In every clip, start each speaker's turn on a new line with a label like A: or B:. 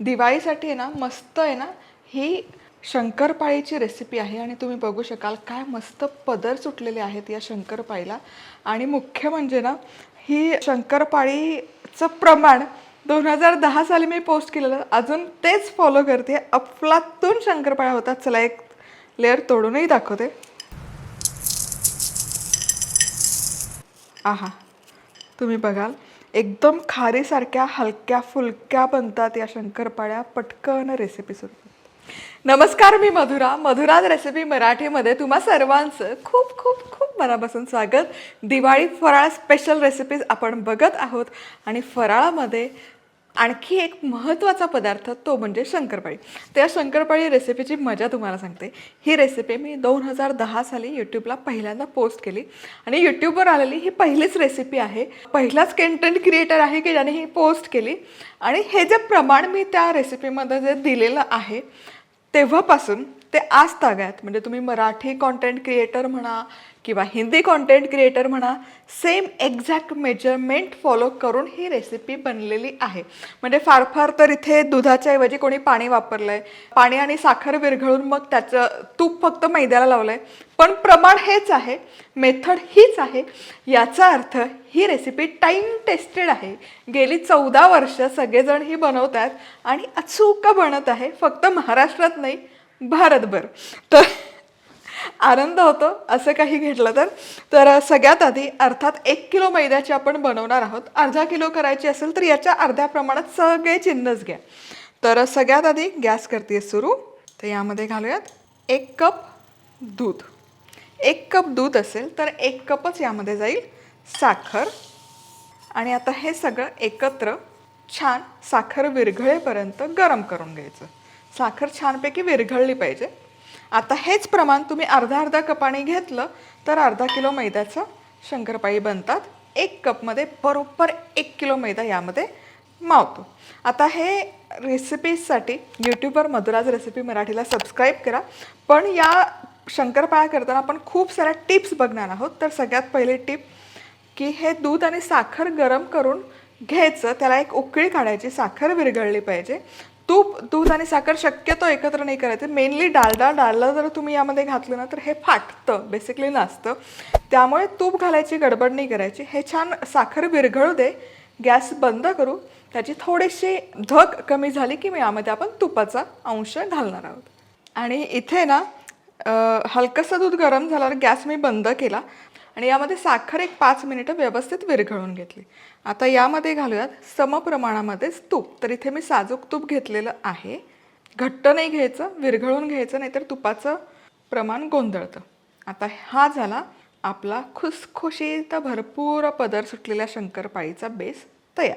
A: दिवाळीसाठी आहे ना मस्त आहे ना ही शंकरपाळीची रेसिपी आहे आणि तुम्ही बघू शकाल काय मस्त पदर सुटलेले आहेत या शंकरपाळीला. आणि मुख्य म्हणजे ना ही शंकरपाळीचं प्रमाण दोन हजार दहा साली मी पोस्ट केलेलं अजून तेच फॉलो करते. अफलातून शंकरपाळ्या होतात. चला एक लेअर तोडूनही दाखवते. आहा तुम्ही बघाल. एकदम खारीसारख्या हलक्या फुलक्या बनतात या शंकरपाळ्या. पटकन रेसिपी सुरू नमस्कार मी मधुरा. मधुराज रेसिपी मराठीमध्ये तुम्हा सर्वांचं खूप खूप खूप मनापासून स्वागत. दिवाळी फराळ स्पेशल रेसिपीज आपण बघत आहोत आणि फराळामध्ये आणखी एक महत्त्वाचा पदार्थ तो म्हणजे शंकरपाळी. त्या शंकरपाळी रेसिपीची मजा तुम्हाला सांगते. ही रेसिपी मी दोन हजार दहा साली यूट्यूबला पहिल्यांदा पोस्ट केली. आणि यूट्यूबवर आलेली ही पहिलीच रेसिपी आहे. पहिलाच कंटेंट क्रिएटर आहे की ज्याने ही पोस्ट केली. आणि हे जे प्रमाण मी त्या रेसिपीमध्ये जे दिलेलं आहे तेव्हापासून ते आज तागायत म्हणजे तुम्ही मराठी कॉन्टेंट क्रिएटर म्हणा किंवा हिंदी कॉन्टेंट क्रिएटर म्हणा सेम एक्झॅक्ट मेजरमेंट फॉलो करून ही रेसिपी बनलेली आहे. म्हणजे फार फार तर इथे दुधाच्या ऐवजी कोणी पाणी वापरलं आहे पाणी आणि साखर विरघळून मग त्याचं तूप फक्त मैद्याला लावलं आहे पण प्रमाण हेच आहे मेथड हीच आहे. याचा अर्थ ही रेसिपी टाईम टेस्टेड आहे. गेली चौदा वर्ष सगळेजण ही बनवत आहेत आणि अचूक बनत आहे. फक्त महाराष्ट्रात नाही भारतभर. तर आनंद होतो असं काही घेतलं तर. तर सगळ्यात आधी अर्थात एक किलो मैद्याची आपण बनवणार आहोत. अर्धा किलो करायची असेल तर याच्या अर्ध्या प्रमाणात सगळे चिन्हच घ्या. तर सगळ्यात आधी गॅस करते सुरू. तर यामध्ये घालूयात एक कप दूध. एक कप दूध असेल तर एक कपच यामध्ये जाईल साखर. आणि आता हे सगळं एकत्र छान साखर विरघळेपर्यंत गरम करून घ्यायचं. साखर छानपैकी विरघळली पाहिजे. आता हेच प्रमाण तुम्ही अर्धा अर्धा कपाने घेतलं तर अर्धा किलो मैद्याचं शंकरपाळी बनतात. एक कपमध्ये बरोबर एक किलो मैदा यामध्ये मावतो. आता हे रेसिपीजसाठी यूट्यूबवर मधुराज रेसिपी मराठीला सबस्क्राईब करा. पण या शंकरपाळ्या करताना आपण खूप साऱ्या टिप्स बघणार आहोत. तर सगळ्यात पहिली टिप की हे दूध आणि साखर गरम करून घ्यायचं. त्याला एक उकळी काढायची. साखर विरघळली पाहिजे. तूप दूध आणि साखर शक्यतो एकत्र नाही करायचं. मेनली डालडा डालडा जर तुम्ही यामध्ये घातलं ना तर हे फाटतं बेसिकली नसतं त्यामुळे तूप घालायची गडबड नाही करायची. हे छान साखर विरघळू दे. गॅस बंद करू. त्याची थोडीशी धक कमी झाली की मग यामध्ये आपण तुपाचा अंश घालणार आहोत. आणि इथे ना हलकंसं दूध गरम झाल्यावर गॅस मी बंद केला. आणि यामध्ये साखर एक पाच मिनिटं व्यवस्थित विरघळून घेतली. आता यामध्ये घालूयात समप्रमाणामध्येच तूप. तर इथे मी साजूक तूप घेतलेलं आहे. घट्ट नाही घ्यायचं विरघळून घ्यायचं नाहीतर तुपाचं प्रमाण गोंधळतं. आता हा झाला आपला खुसखुशीत भरपूर पदर सुटलेल्या शंकरपाळीचा बेस तयार.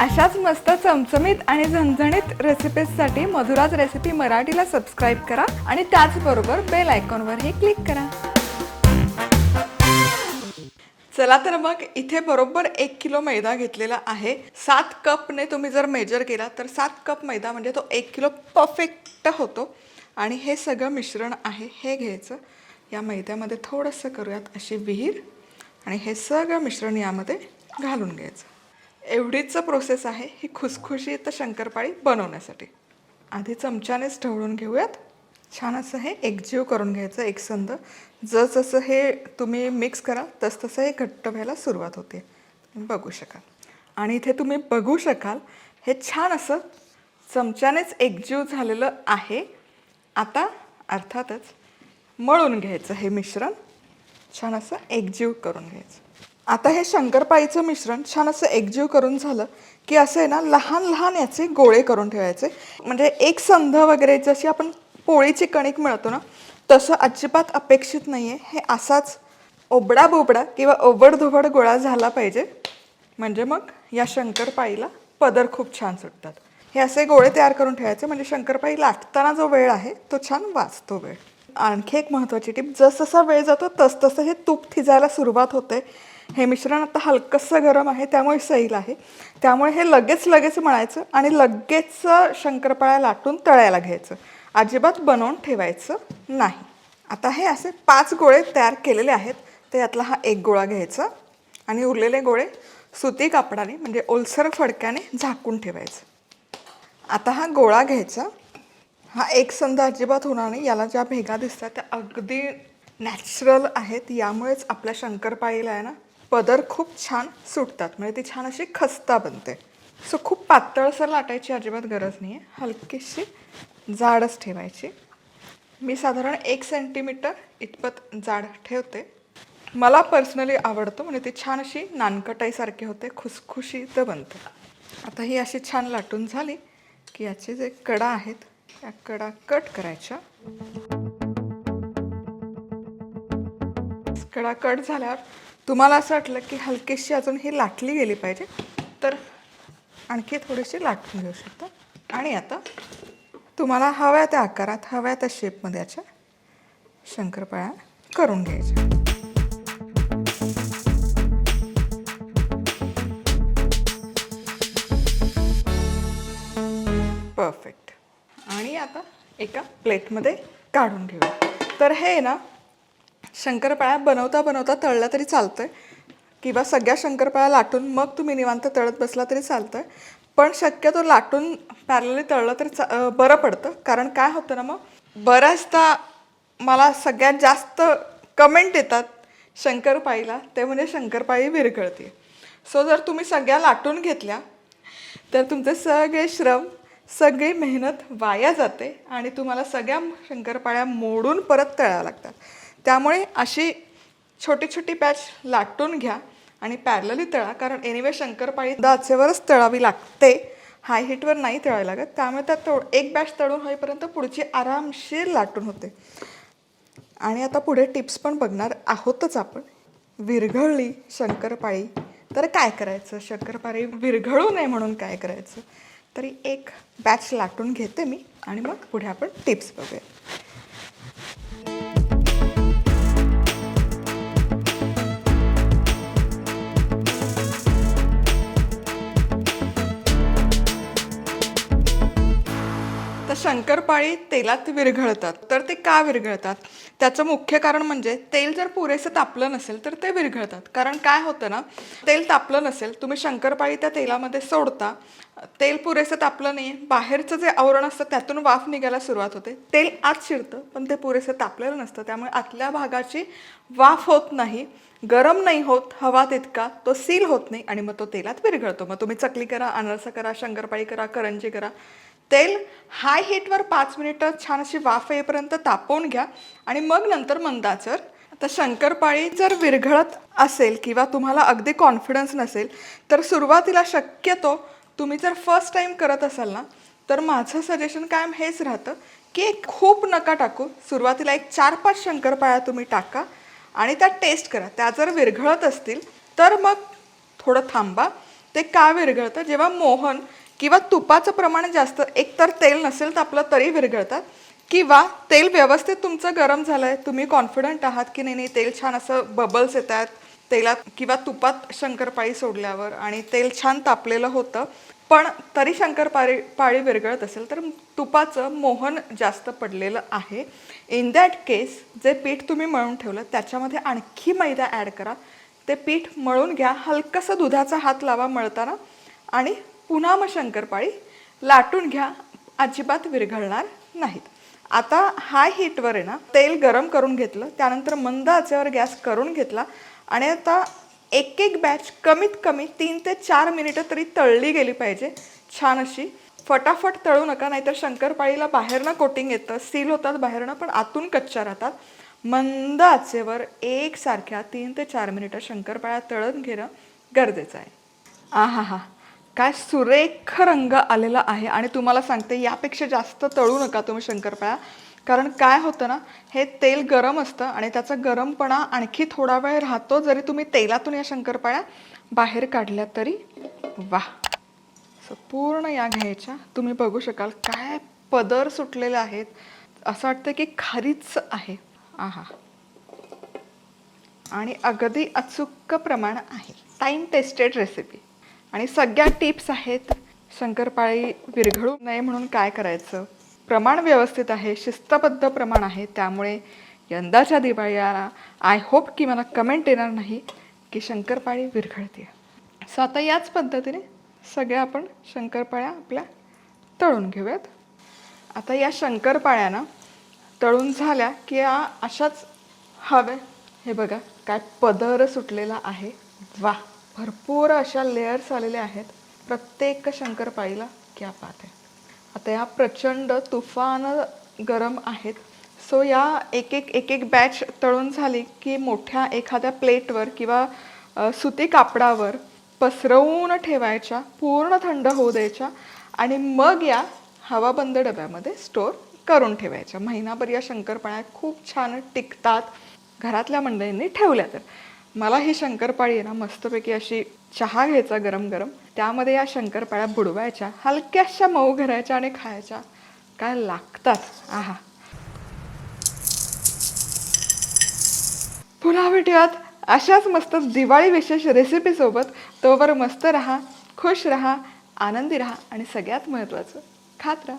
A: अशाच मस्त चमचमीत आणि झणझणीत रेसिपीजसाठी मधुराज रेसिपी मराठीला सबस्क्राईब करा आणि त्याचबरोबर बेल आयकॉनवरही क्लिक करा. चला तर मग इथे बरोबर एक किलो मैदा घेतलेला आहे. सात कपने तुम्ही जर मेजर केला तर सात कप मैदा म्हणजे तो एक किलो परफेक्ट होतो. आणि हे सगळं मिश्रण आहे हे घ्यायचं. या मैद्यामध्ये थोडंसं करूयात अशी विहीर. आणि हे सगळं मिश्रण यामध्ये घालून घ्यायचं. एवढीच प्रोसेस आहे ही खुसखुशीत शंकरपाळी बनवण्यासाठी. आधी चमच्यानेच ढवळून घेऊयात. छान असं हे एकजीव करून घ्यायचं एकसंध जसजसं हे तुम्ही मिक्स कराल तसतसं हे घट्ट व्हायला सुरुवात होते. बघू शकाल. आणि इथे तुम्ही बघू शकाल हे छान असं चमच्यानेच एकजीव झालेलं आहे. आता अर्थातच मळून घ्यायचं हे मिश्रण. छान असं एकजीव करून घ्यायचं. आता हे शंकरपाळीचं मिश्रण छान असं एकजीव करून झालं की असं आहे ना लहान लहान याचे गोळे करून ठेवायचे. म्हणजे एक संध वगैरे जशी आपण पोळीची कणिक मिळतो ना तसं अजिबात अपेक्षित नाही आहे हे असाच ओबडा बोबडा किंवा ओबडधोबड गोळा झाला पाहिजे. म्हणजे मग या शंकरपाळीला पदर खूप छान सुटतात. हे असे गोळे तयार करून ठेवायचे. म्हणजे शंकरपाळी लाटताना जो वेळ आहे तो छान वाचतो वेळ. आणखी एक महत्त्वाची टीप जसजसा वेळ जातो तसतसं हे तूप थिजायला सुरुवात होते. हे मिश्रण आता हलकंसं गरम आहे त्यामुळे सैल आहे. त्यामुळे हे लगेच लगेच म्हणायचं आणि लगेच शंकरपाळ्या लाटून तळायला घ्यायचं. अजिबात बनवून ठेवायचं नाही. आता हे असे पाच गोळे तयार केलेले आहेत. तर यातला हा एक गोळा घ्यायचा आणि उरलेले गोळे सुती कापडाने म्हणजे ओलसर फडक्याने झाकून ठेवायचं. आता हा गोळा घ्यायचा. हा एक संध अजिबात होणार नाही. याला ज्या भेगा दिसतात त्या अगदी नॅचरल आहेत. यामुळेच आपल्या शंकरपाळीला आहे ना पदर खूप छान सुटतात. म्हणजे ती छान अशी खस्ता बनते. सो खूप पातळसर लाटायची अजिबात गरज नाही आहे हलकीशी जाडच ठेवायची. मी साधारण एक सेंटीमीटर इतपत जाड ठेवते. मला पर्सनली आवडतं म्हणजे ती छान अशी नानकटाईसारखी होते खुसखुशीत बनते. आता ही अशी छान लाटून झाली की याचे जे कडा आहेत त्या कडा कट करायच्या. कडा कट झाल्यावर तुम्हाला असं वाटलं की हलकीशी अजून ही लाटली गेली पाहिजे तर आणखी थोडीशी लाटून घेऊ शकता. आणि आता तुम्हाला हव्या त्या आकारात हव्या त्या शेपमध्ये याच्या शंकरपाळ्या करून घ्यायच्या. परफेक्ट आणि आता एका प्लेटमध्ये काढून घेऊ तर हे ना शंकरपाळ्या बनवता बनवता तळल्या तरी चालतं आहे किंवा सगळ्या शंकरपाळ्या लाटून मग तुम्ही निवांत तळत बसला तरी चालतं आहे पण शक्यतो लाटून पॅरलली तळलं तर चा बरं पडतं. कारण काय होतं ना मग बऱ्याचदा मला सगळ्यात जास्त कमेंट येतात शंकरपाळीला ते म्हणजे शंकरपाळी विरघळते सो जर तुम्ही सगळ्या लाटून घेतल्या तर तुमचे सगळे श्रम सगळी मेहनत वाया जाते आणि तुम्हाला सगळ्या शंकरपाळ्या मोडून परत तळाव्या लागतात. त्यामुळे अशी छोटी छोटी बॅच लाटून घ्या. आणि पॅरलली तळा कारण एनिवे शंकरपाळी दाचेवरच तळावी लागते. हाय हिटवर नाही तळावी लागत. त्यामुळे त्यात तळ एक बॅच तळून होईपर्यंत पुढची आरामशीर लाटून होते. आणि आता पुढे टिप्स पण बघणार आहोतच आपण. विरघळली शंकरपाळी. तर काय करायचं? शंकरपाळी विरघळू नये म्हणून काय करायचं? तरी एक बॅच लाटून घेते मी. आणि मग पुढे आपण टिप्स बघूया. शंकरपाळी तेलात विरघळतात. तर ते का विरघळतात? त्याचं मुख्य कारण म्हणजे तेल जर पुरेसं तापलं नसेल तर ते विरघळतात. कारण काय होतं ना तेल तापलं नसेल तुम्ही शंकरपाळी त्या तेलामध्ये सोडता तेल पुरेसं तापलं नाही बाहेरचं जे आवरण असतं त्यातून वाफ निघायला सुरुवात होते. तेल आत शिरतं पण ते पुरेसं तापलेलं नसतं. त्यामुळे आतल्या भागाची वाफ होत नाही गरम नाही होत हवा तितका तो सील होत नाही आणि मग तो तेलात विरघळतो. मग तुम्ही चकली करा अनारसा करा शंकरपाळी करा करंजी करा. तेल हाय हीटवर पाच मिनिटं छान अशी वाफ येईपर्यंत तापवून घ्या. आणि मग नंतर मंदाचर आता शंकरपाळी जर विरघळत असेल किंवा तुम्हाला अगदी कॉन्फिडन्स नसेल तर सुरुवातीला शक्यतो तुम्ही जर फर्स्ट टाईम करत असाल ना तर माझं सजेशन कायम हेच राहतं की एक खूप नका टाकू. सुरुवातीला एक चार पाच शंकरपाळ्या तुम्ही टाका आणि त्या टेस्ट करा. त्या जर विरघळत असतील तर मग थोडं थांबा. ते का विरघळतं? जेव्हा मोहन किंवा तुपाचं प्रमाण जास्त एकतर तेल नसेल तर आपलं तरी विरघळतात. किंवा तेल व्यवस्थित तुमचं गरम झालं आहे तुम्ही कॉन्फिडंट आहात की नाही नाही तेल छान असं बबल्स येत आहेत तेलात किंवा तुपात शंकरपाळी सोडल्यावर आणि तेल छान तापलेलं होतं पण तरी शंकरपाळी पाळी विरघळत असेल तर तुपाचं मोहन जास्त पडलेलं आहे. इन दॅट केस जे पीठ तुम्ही मळून ठेवलं त्याच्यामध्ये आणखी मैदा ॲड करा. ते पीठ मळून घ्या हलकंसं दुधाचा हात लावा मळताना आणि पुन्हा मग शंकरपाळी लाटून घ्या अजिबात विरघळणार नाहीत. आता हाय हीटवर आहे ना तेल गरम करून घेतलं त्यानंतर मंद आचेवर गॅस करून घेतला आणि आता एक एक बॅच कमीत कमी तीन ते चार मिनिटं तरी तळली गेली पाहिजे छान अशी. फटाफट तळू नका नाहीतर शंकरपाळीला बाहेरनं कोटिंग येतं सील होतात बाहेरनं पण आतून कच्च्या राहतात. मंद आचेवर एकसारख्या तीन ते चार मिनिटं शंकरपाळ्या तळून घेणं गरजेचं आहे. आहा हा काय सुरेख रंग आलेला आहे आणि तुम्हाला सांगते यापेक्षा जास्त तळू नका तुम्ही शंकरपाळ्या. कारण काय होतं ना हे तेल गरम असतं आणि त्याचा गरमपणा आणखी थोडा वेळ राहतो जरी तुम्ही तेलातून या शंकरपाळ्या बाहेर काढल्या तरी. वा पूर्ण या घ्यायच्या. तुम्ही बघू शकाल काय पदर सुटलेले आहेत. असं वाटतं की खारीच आहे. आहा! आणि अगदी अचूक प्रमाण आहे. टाईम टेस्टेड रेसिपी आणि सगळ्या टिप्स आहेत. शंकरपाळी विरघळू नये म्हणून काय करायचं? प्रमाण व्यवस्थित आहे शिस्तबद्ध प्रमाण आहे त्यामुळे यंदाच्या दिवाळीला आय होप की मला कमेंट येणार नाही की शंकरपाळी विरघळते सो आता याच पद्धतीने सगळ्या आपण शंकरपाळ्या आपल्या तळून घेऊयात. आता या शंकरपाळ्या तळून झाल्या की या अशाच हवे. हे बघा काय पदर सुटलेला आहे. वा भरपूर अशा लेयर्स आलेल्या आहेत. प्रत्येक शंकरपाळीला क्या पात आहे. आता या प्रचंड तुफान गरम आहेत. सो या एक एक एक एक बॅच तळून झाली की मोठ्या एखाद्या प्लेटवर किंवा सुती कापडावर पसरवून ठेवायच्या पूर्ण थंड होऊ द्यायच्या आणि मग या हवाबंद डब्यामध्ये स्टोर करून ठेवायच्या. महिनाभर या शंकरपाळ्या खूप छान टिकतात. घरातल्या मंडळींनी ठेवल्या तर. मला ही शंकरपाळी आहे ना मस्तपैकी अशी चहा घ्यायचा गरम गरम. त्यामध्ये या शंकरपाळ्या बुडवायच्या हलक्याशा मऊ घरायच्या आणि खायच्या. काय लागतात? आहा. पुन्हा भेटूयात. अशाच मस्त दिवाळी विशेष रेसिपीसोबत तोवर मस्त रहा खुश रहा आनंदी रहा आणि सगळ्यात महत्त्वाचं खात राहा.